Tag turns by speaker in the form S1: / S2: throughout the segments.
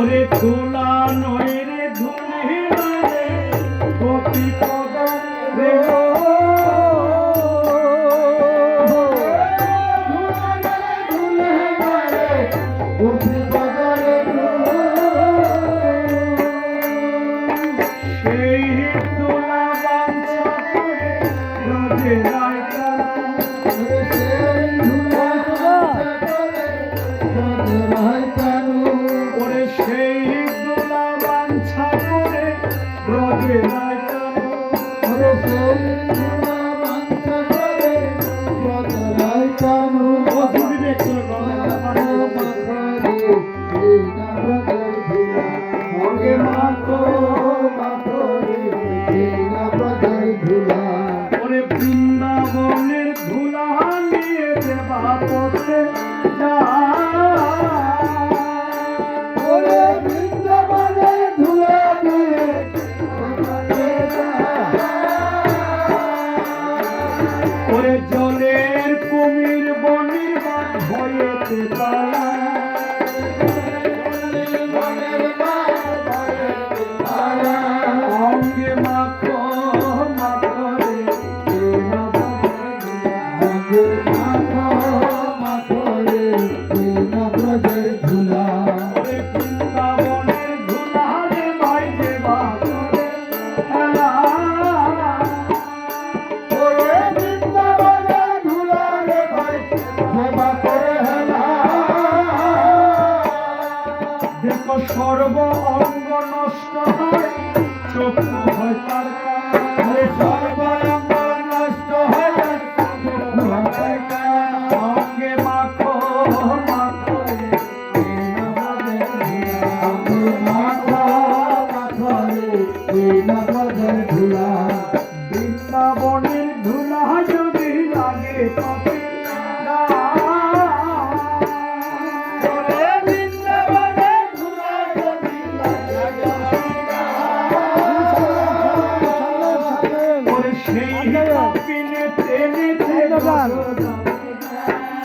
S1: ওরে তোলা নয়। Yeah. সর্ব অঙ্গ নষ্ট হয় চক্ষু হয় তার সর্ব
S2: অঙ্গ নষ্ট হয় চক্ষু হয়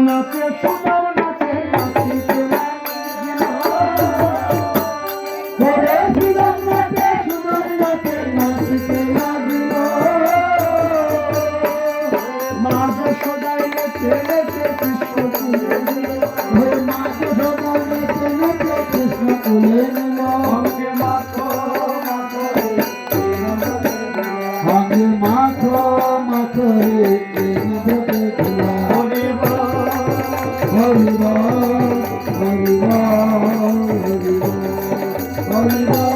S1: মনকে
S2: Hari Ram, Hari Ram, Hari Ram, Hari Ram.